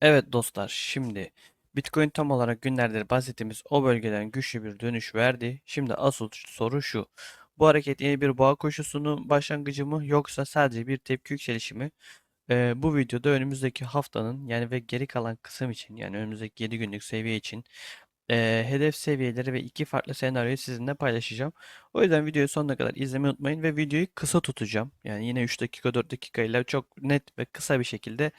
Evet dostlar, şimdi Bitcoin tam olarak günlerdir bahsettiğimiz o bölgeden güçlü bir dönüş verdi. Şimdi asıl soru şu. Bu hareket yeni bir boğa koşusunun başlangıcı mı yoksa sadece bir tepki yükselişi mi? Ee, bu videoda önümüzdeki haftanın yani ve geri kalan kısım için yani önümüzdeki 7 günlük seviye için e, hedef seviyeleri ve iki farklı senaryoyu sizinle paylaşacağım. O yüzden videoyu sonuna kadar izlemeyi unutmayın ve videoyu kısa tutacağım. Yani yine 3 dakika 4 dakika ile çok net ve kısa bir şekilde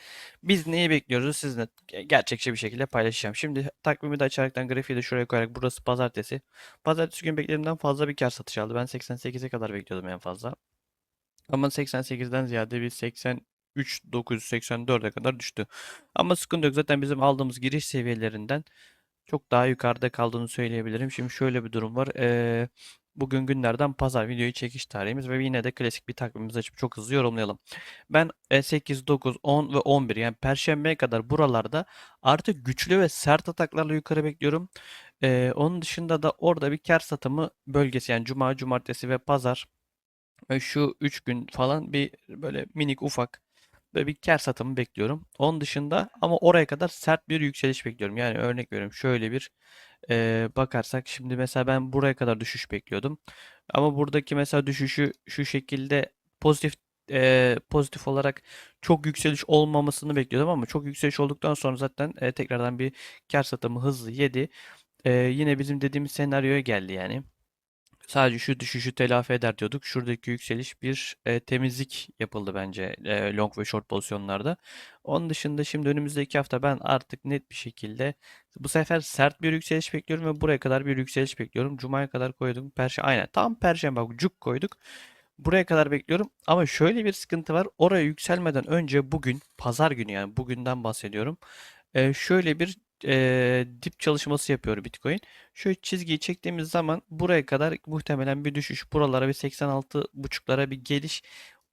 biz neyi bekliyoruz sizinle gerçekçi bir şekilde paylaşacağım. Şimdi takvimi de açaraktan grafiği de şuraya koyarak burası pazartesi. Pazartesi gün beklediğimden fazla bir kar satış aldı. Ben 88'e kadar bekliyordum en fazla. Ama 88'den ziyade bir 83 984'e kadar düştü. Ama sıkıntı yok. Zaten bizim aldığımız giriş seviyelerinden çok daha yukarıda kaldığını söyleyebilirim. Şimdi şöyle bir durum var. Ee, bugün günlerden pazar videoyu çekiş tarihimiz ve yine de klasik bir takvimimizi açıp çok hızlı yorumlayalım. Ben e, 8, 9, 10 ve 11 yani Perşembe'ye kadar buralarda artık güçlü ve sert ataklarla yukarı bekliyorum. Ee, onun dışında da orada bir kar satımı bölgesi yani Cuma, Cumartesi ve Pazar ve şu 3 gün falan bir böyle minik ufak Böyle bir kar satımı bekliyorum. Onun dışında ama oraya kadar sert bir yükseliş bekliyorum. Yani örnek veriyorum şöyle bir e, bakarsak şimdi mesela ben buraya kadar düşüş bekliyordum. Ama buradaki mesela düşüşü şu şekilde pozitif e, pozitif olarak çok yükseliş olmamasını bekliyordum ama çok yükseliş olduktan sonra zaten e, tekrardan bir kar satımı hızlı yedi. E, yine bizim dediğimiz senaryoya geldi yani. Sadece şu düşüşü telafi eder diyorduk. Şuradaki yükseliş bir e, temizlik yapıldı bence e, long ve short pozisyonlarda. Onun dışında şimdi önümüzdeki hafta ben artık net bir şekilde bu sefer sert bir yükseliş bekliyorum ve buraya kadar bir yükseliş bekliyorum. Cuma'ya kadar koydum. Perşembe aynen tam perşembe bak cuk koyduk. Buraya kadar bekliyorum ama şöyle bir sıkıntı var. Oraya yükselmeden önce bugün pazar günü yani bugünden bahsediyorum. E, şöyle bir e, dip çalışması yapıyor Bitcoin. Şu çizgiyi çektiğimiz zaman buraya kadar muhtemelen bir düşüş. Buralara bir 86.5'lara bir geliş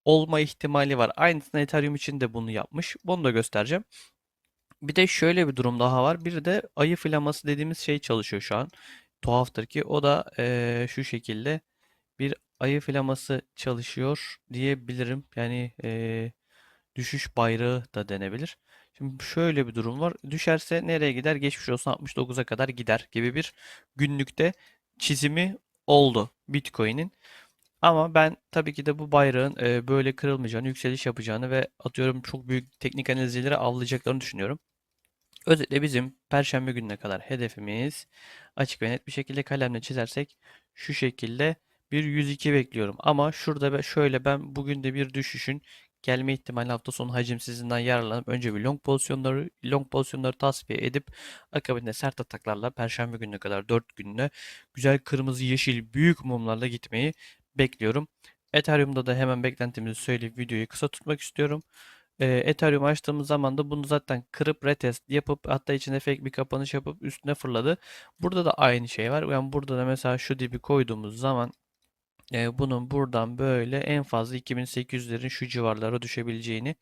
olma ihtimali var. Aynısını Ethereum için de bunu yapmış. Bunu da göstereceğim. Bir de şöyle bir durum daha var. Bir de ayı flaması dediğimiz şey çalışıyor şu an. Tuhaftır ki o da e, şu şekilde bir ayı flaması çalışıyor diyebilirim. Yani e, düşüş bayrağı da denebilir. Şimdi şöyle bir durum var. Düşerse nereye gider? Geçmiş olsun 69'a kadar gider gibi bir günlükte çizimi oldu Bitcoin'in. Ama ben tabii ki de bu bayrağın e, böyle kırılmayacağını, yükseliş yapacağını ve atıyorum çok büyük teknik analizleri avlayacaklarını düşünüyorum. Özetle bizim Perşembe gününe kadar hedefimiz açık ve net bir şekilde kalemle çizersek şu şekilde bir 102 bekliyorum. Ama şurada şöyle ben bugün de bir düşüşün gelme ihtimali hafta sonu hacimsizinden yararlanıp önce bir long pozisyonları long pozisyonları tasfiye edip akabinde sert ataklarla perşembe gününe kadar 4 gününe güzel kırmızı yeşil büyük mumlarla gitmeyi bekliyorum. Ethereum'da da hemen beklentimizi söyleyip videoyu kısa tutmak istiyorum. E, Ethereum açtığımız zaman da bunu zaten kırıp retest yapıp hatta içine fake bir kapanış yapıp üstüne fırladı. Burada da aynı şey var. Yani burada da mesela şu dibi koyduğumuz zaman e, bunun buradan böyle en fazla 2800'lerin şu civarlara düşebileceğini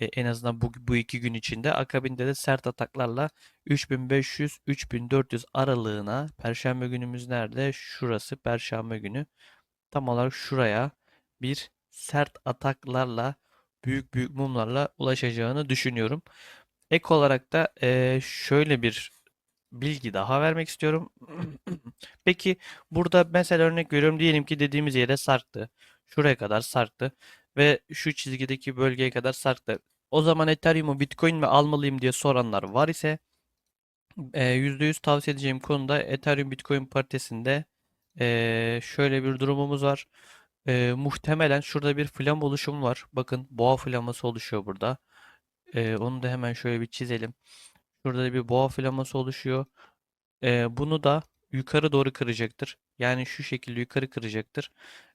e, en azından bu, bu iki gün içinde akabinde de sert ataklarla 3500-3400 aralığına Perşembe günümüz nerede? Şurası Perşembe günü. Tam olarak şuraya bir sert ataklarla büyük büyük mumlarla ulaşacağını düşünüyorum. Ek olarak da e, şöyle bir bilgi daha vermek istiyorum. Peki burada mesela örnek veriyorum diyelim ki dediğimiz yere sarktı. Şuraya kadar sarktı ve şu çizgideki bölgeye kadar sarktı. O zaman Ethereum'u Bitcoin mi almalıyım diye soranlar var ise e, %100 tavsiye edeceğim konuda Ethereum Bitcoin paritesinde e, şöyle bir durumumuz var. E, muhtemelen şurada bir flam oluşumu var. Bakın boğa flaması oluşuyor burada. E, onu da hemen şöyle bir çizelim. Şurada bir boğa flaması oluşuyor. E, bunu da yukarı doğru kıracaktır. Yani şu şekilde yukarı kıracaktır.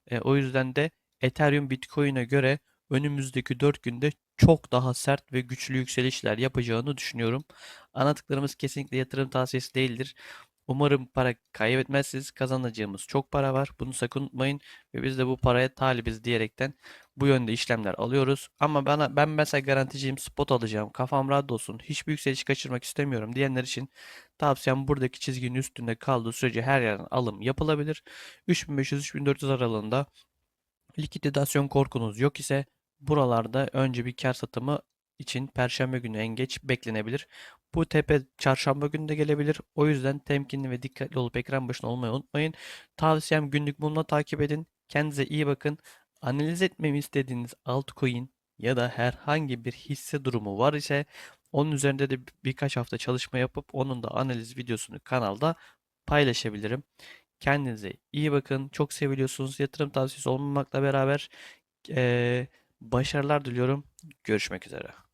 E, o yüzden de Ethereum Bitcoin'e göre önümüzdeki 4 günde çok daha sert ve güçlü yükselişler yapacağını düşünüyorum. Anlattıklarımız kesinlikle yatırım tavsiyesi değildir. Umarım para kaybetmezsiniz. Kazanacağımız çok para var. Bunu sakın unutmayın. Ve biz de bu paraya talibiz diyerekten bu yönde işlemler alıyoruz. Ama bana ben mesela garanticiyim spot alacağım. Kafam rahat olsun. Hiçbir yükseliş kaçırmak istemiyorum diyenler için tavsiyem buradaki çizginin üstünde kaldığı sürece her yerden alım yapılabilir. 3500-3400 aralığında likidasyon korkunuz yok ise buralarda önce bir kar satımı için Perşembe günü en geç beklenebilir. Bu tepe çarşamba günü de gelebilir. O yüzden temkinli ve dikkatli olup ekran başında olmayı unutmayın. Tavsiyem günlük mumla takip edin. Kendinize iyi bakın. Analiz etmemi istediğiniz altcoin ya da herhangi bir hisse durumu var ise onun üzerinde de birkaç hafta çalışma yapıp onun da analiz videosunu kanalda paylaşabilirim. Kendinize iyi bakın. Çok seviliyorsunuz. Yatırım tavsiyesi olmamakla beraber eee, başarılar diliyorum. Görüşmek üzere.